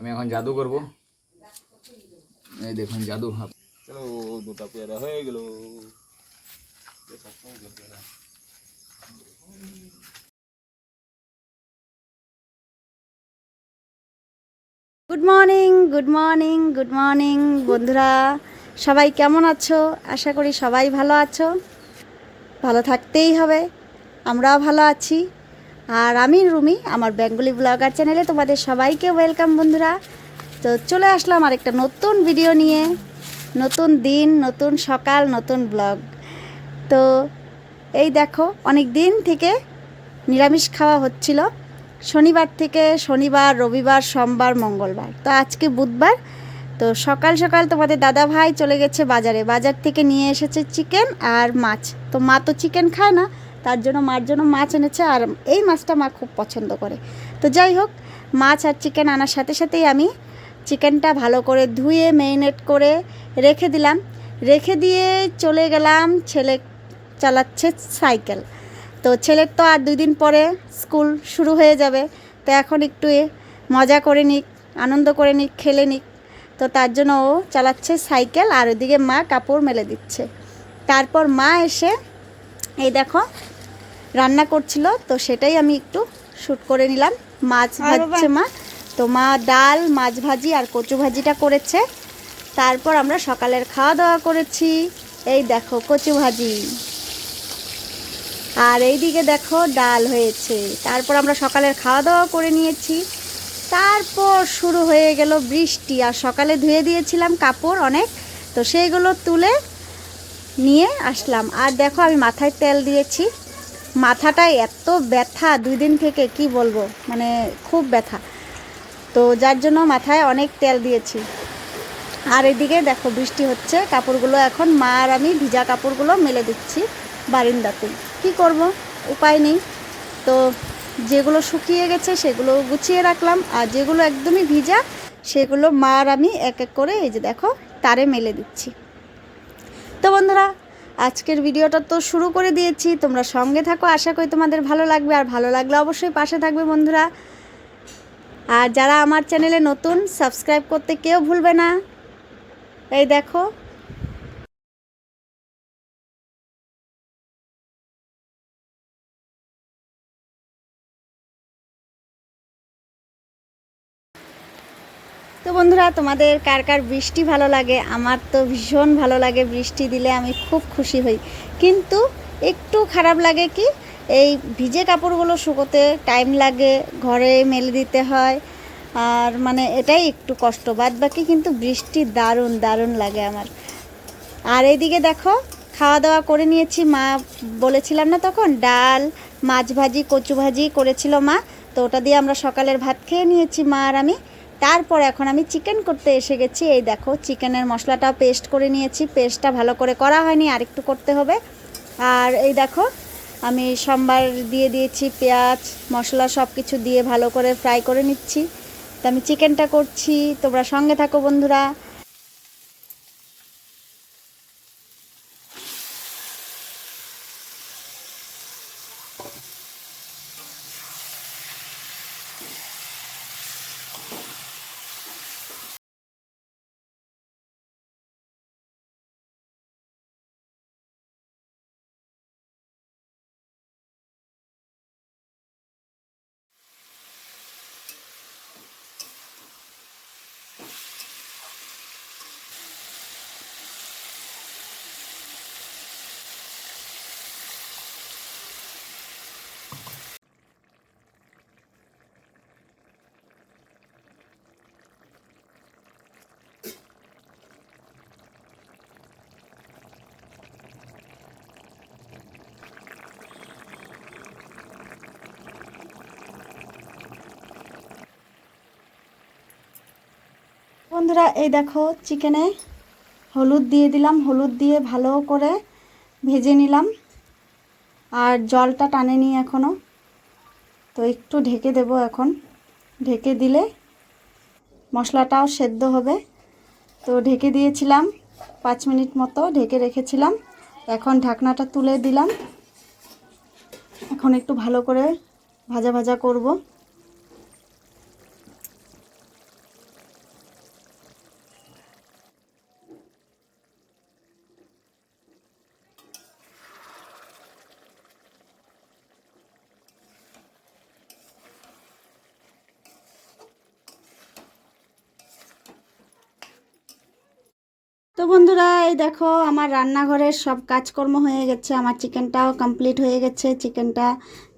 আমি এখন জাদু করব। এই দেখুন জাদু হাত চলো দুটা পেয়ারা হয়ে গেল। Good morning good morning good morning বন্ধুরা। সবাই কেমন আছো? আশা করি সবাই ভালো আছো। ভালো থাকতেই হবে। আমরাও ভালো আছি। আর আমি রুমি, আমার বেঙ্গলি ব্লগার চ্যানেলে তোমাদের সবাইকে ওয়েলকাম বন্ধুরা। তো চলে আসলাম আরেকটা নতুন ভিডিও নিয়ে। নতুন দিন, নতুন সকাল, নতুন ব্লগ। তো এই দেখো, অনেক দিন থেকে নিরামিষ খাওয়া হচ্ছিল। শনিবার থেকে শনিবার, রবিবার, সোমবার, মঙ্গলবার। তো আজকে বুধবার। তো সকাল সকাল তোমাদের দাদা ভাই চলে গেছে বাজারে। বাজার থেকে নিয়ে এসেছে চিকেন আর মাছ। তো মা তো চিকেন খায় না। তার জন্য মার জন্য মাছ এনেছে আর এই মাছটা মা খুব পছন্দ করে। তো যাই হোক, মাছ আর চিকেন আনার সাথে সাথেই আমি চিকেনটা ভালো করে ধুয়ে মেরিনেট করে রেখে দিলাম। রেখে দিয়ে চলে গেলাম, ছেলে চালাচ্ছে সাইকেল তো ছেলের তো আর দুই দিন পরে স্কুল শুরু হয়ে যাবে। তো এখন একটু মজা করে নিক, আনন্দ করে নিক, খেলে নিক। তো তার জন্য ও চালাচ্ছে সাইকেল আর ওদিকে মা কাপড় মেলে দিচ্ছে। তারপর মা এসে, এই দেখো রান্না করছিল তো সেটাই আমি একটু শ্যুট করে নিলাম। মাছ ভাজছে মা। তো মা ডাল মাছ ভাজি আর কচু ভাজিটা করেছে। তারপর আমরা সকালের খাওয়া দাওয়া করেছি। এই দেখো কচু ভাজি। আর এইদিকে দেখো ডাল হয়েছে। তারপর আমরা সকালের খাওয়া দাওয়া করে নিয়েছি। তারপর শুরু হয়ে গেল বৃষ্টি। আর সকালে ধুয়ে দিয়েছিলাম কাপড় অনেক তো সেইগুলো তুলে নিয়ে আসলাম। আর দেখো আমি মাথায় তেল দিয়েছি। মাথাটায় এত ব্যথা দুই দিন থেকে, কি বলব? মানে খুব ব্যথা। তো যার জন্য মাথায় অনেক তেল দিয়েছি। আর এদিকে দেখো, বৃষ্টি হচ্ছে, কাপড়গুলো এখন মা আর আমি ভিজা কাপড়গুলো মেলে দিচ্ছি বারিন্দাতে। কি করব? উপায় নেই। তো যেগুলো শুকিয়ে গেছে সেগুলো গুছিয়ে রাখলাম, আর যেগুলো একদমই ভিজা সেগুলো মা আর আমি এক এক করে এই যে দেখো, তারে মেলে দিচ্ছি। তো বন্ধুরা আজকের ভিডিওটা তো শুরু করে দিয়েছি। তোমরা সঙ্গে থাকো, আশা করি তোমাদের ভালো লাগবে। আর ভালো লাগলে অবশ্যই পাশে থাকবে বন্ধুরা। আর যারা আমার চ্যানেলে নতুন সাবস্ক্রাইব করতে কেউ ভুলবে না। এই দেখো তো বন্ধুরা, তোমাদের কার কার বৃষ্টি ভালো লাগে? আমার তো ভীষণ ভালো লাগে বৃষ্টি দিলে আমি খুব খুশি হই। কিন্তু একটু খারাপ লাগে কি, এই ভিজে কাপড়গুলো শুকোতে টাইম লাগে, ঘরে মেলে দিতে হয়। আর মানে এটাই একটু কষ্ট, বাদ বাকি কিন্তু বৃষ্টি দারুণ দারুণ লাগে আমার। আর এইদিকে দেখো খাওয়া দাওয়া করে নিয়েছি মা, বলেছিলাম না তখন, ডাল, মাছ ভাজি, কচু ভাজি করেছিল মা। তো ওটা দিয়ে আমরা সকালের ভাত খেয়ে নিয়েছি মা আর আমি। তারপর এখন আমি চিকেন করতে এসে গেছি। এই দেখো চিকেনের মশলাটা পেস্ট করে নিয়েছি। পেস্টটা ভালো করে করা হয়নি আর একটু করতে হবে। আর এই দেখো, আমি সম্বার দিয়ে দিয়েছি পেঁয়াজ, মশলা সব কিছু দিয়ে ভালো করে ফ্রাই করে নিচ্ছি। তো আমি চিকেনটা করছি। তোমরা সঙ্গে থাকো বন্ধুরা। বন্ধুরা, এই দেখো চিকেনে হলুদ দিয়ে দিলাম। হলুদ দিয়ে ভালো করে ভেজে নিলাম। আর জলটা টানেনি এখনও তো একটু ঢেকে দেব এখন। ঢেকে দিলে মশলাটাও সেদ্ধ হবে। তো ঢেকে দিয়েছিলাম পাঁচ মিনিট মতো ঢেকে রেখেছিলাম। এখন ঢাকনাটা তুলে দিলাম। এখন একটু ভালো করে ভাজা ভাজা করব। তো বন্ধুরা, এই দেখো, আমার রান্নাঘরের সব কাজকর্ম হয়ে গেছে। আমার চিকেনটাও কমপ্লিট হয়ে গেছে। চিকেনটা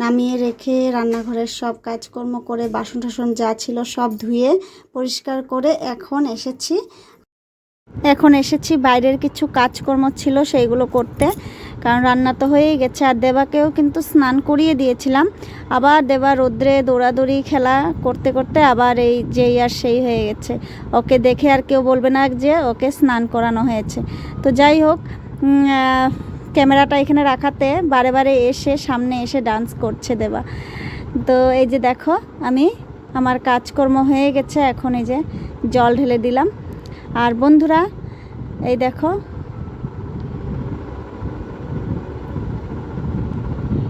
নামিয়ে রেখে রান্নাঘরের সব কাজকর্ম করে বাসন টাসন যা ছিল সব ধুয়ে পরিষ্কার করে এখন এসেছি। এখন এসেছি, বাইরের কিছু কাজকর্ম ছিল সেইগুলো করতে। কারণ রান্না তো হয়েই গেছে। আর দেবাকেও কিন্তু স্নান করিয়ে দিয়েছিলাম। আবার দেবা রোদ্রে দৌড়াদৌড়ি খেলা করতে করতে আবার এই যেই আর সেই হয়ে গেছে। ওকে দেখে আর কেউ বলবে না যে ওকে স্নান করানো হয়েছে। তো যাই হোক ক্যামেরাটা এখানে রাখাতে বারে বারে এসে সামনে এসে ডান্স করছে দেবা। তো এই যে দেখো, আমি আমার কাজকর্ম হয়ে গেছে। এখন এই যে জল ঢেলে দিলাম। আর বন্ধুরা, এই দেখো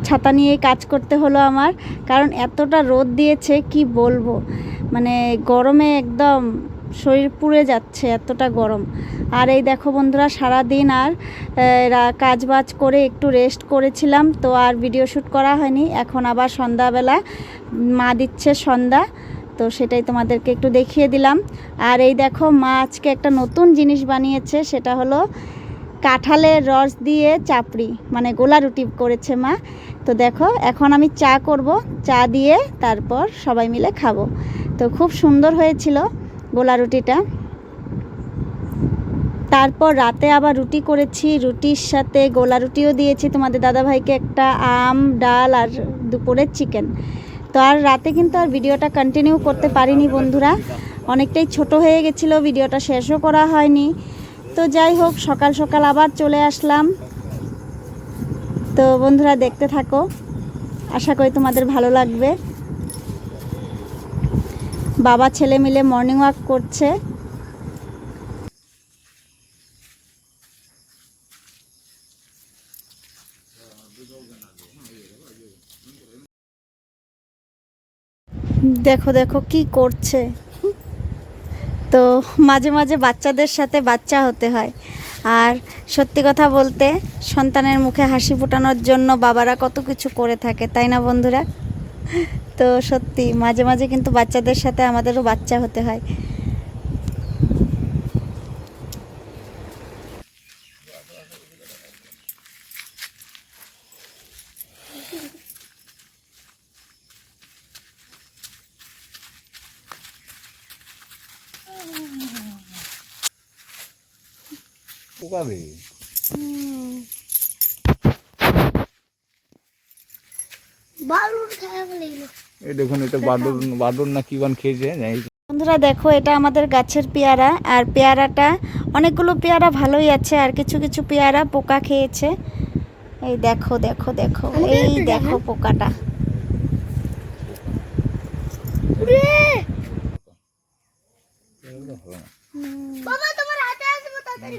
ছাতা নিয়ে কাজ করতে হলো আমার, কারণ এতটা রোদ দিয়েছে, কি বলব? মানে গরমে একদম শরীর পুড়ে যাচ্ছে এতটা গরম। আর এই দেখো বন্ধুরা সারা দিন আর কাজ বাজ করে একটু রেস্ট করেছিলাম, তো আর ভিডিও শ্যুট করা হয়নি। এখন আবার সন্ধ্যাবেলা, মা দিচ্ছে সন্ধ্যা, তো সেটাই তোমাদেরকে একটু দেখিয়ে দিলাম। আর এই দেখো, মা আজকে একটা নতুন জিনিস বানিয়েছে, সেটা হলো কাঁঠালের রস দিয়ে চাপড়ি মানে গোলা রুটি করেছে মা। তো দেখো, এখন আমি চা করব, চা দিয়ে তারপর সবাই মিলে খাব। তো খুব সুন্দর হয়েছিল গোলা রুটিটা। তারপর রাতে আবার রুটি করেছি, রুটির সাথে গোলা রুটিও দিয়েছি। তোমাদের দাদাভাইকে একটা আম, ডাল আর দুপুরের চিকেন। তো আর রাতে কিন্তু আর ভিডিওটা কন্টিনিউ করতে পারিনি বন্ধুরা। অনেকটাই ছোট হয়ে গেছিল, ভিডিওটা শেষও করা হয়নি। তো যাই হোক, সকাল সকাল আবার চলে আসলাম। তো বন্ধুরা, দেখতে থাকো। আশা করি তোমাদের ভালো লাগবে। বাবা, ছেলে মিলে মর্নিং ওয়াক করছে। দেখো দেখো কি করছে। তো মাঝে মাঝে বাচ্চাদের সাথে বাচ্চা হতে হয়। আর সত্যি কথা বলতে সন্তানের মুখে হাসি ফোটানোর জন্য বাবারা কত কিছু করে থাকে, তাই না বন্ধুরা? তো সত্যি মাঝে মাঝে কিন্তু বাচ্চাদের সাথে আমাদেরও বাচ্চা হতে হয়। পোকাবে এই দেখুন এটা বাদুর বাদুর না কি বান খেয়েছে বন্ধুরা দেখো এটা আমাদের গাছের পেয়ারা আর পেয়ারাটা অনেকগুলো পেয়ারা ভালোই আছে আর কিছু কিছু পেয়ারা পোকা খেয়েছে। এই দেখো দেখো দেখো এই দেখো পোকাটা। বাবা তোমার হাতে আসব তাড়াতাড়ি।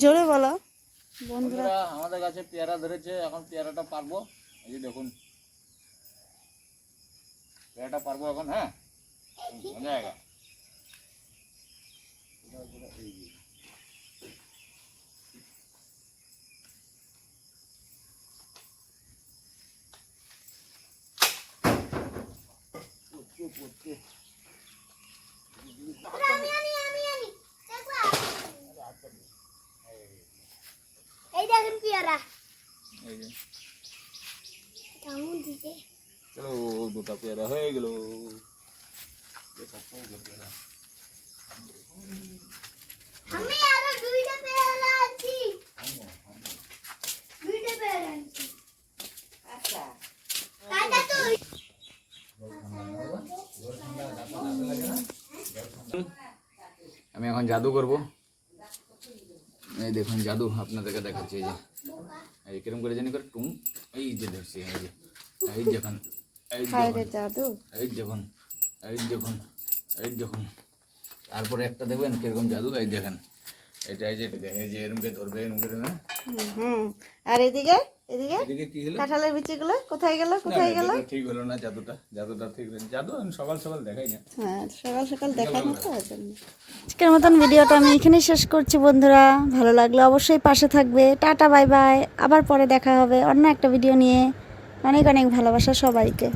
জোরে বলো বন্ধুরা আমাদের কাছে পেয়ারা ধরেছে এখন পেয়ারাটা পারব এই যে দেখুন পেয়ারাটা পারব এখন হ্যাঁ মজা আয়েগা আমি এই দেখেন পেয়ারা। চলো দুটা পেয়ারা হয়ে গেল। আমি আরও দুইটা পেয়ারা আনছি। দুইটা পেয়ারা আনছি। আমি এখন জাদু করব এই দেখুন জাদু আপনাদেরকে দেখাচ্ছি এই যে এই কিরম করে জানি করে টুম এই যে দেখছি এই যে এই যখন এই হায় যখন রে জাদু এই যখন এই যখন এই যখন তারপরে একটা দেখবেন কীরকম জাদু এই দেখেন এটা এই যে এটা দেখেন, এই যে এরমকে ধরবে এরমকে ধরবে হুম, হুম আর এদিকে এদিকে? এদিকে কি হলো? কাঁঠালের বিচিগুলো কোথায় গেল? কোথায় গেল? ঠিক হলো না জাদুটা। জাদুটা ঠিক হলো জাদু আমি সকাল সকাল দেখাই না। হ্যাঁ সকাল সকাল দেখাই না তো আজকের মতন ভিডিওটা আমি এখানেই শেষ করছি বন্ধুরা। ভালো লাগলে অবশ্যই পাশে থাকবে। Tata bye bye. আবার পরে দেখা হবে অন্য একটা ভিডিও নিয়ে। অনেক অনেক ভালোবাসা সবাইকে।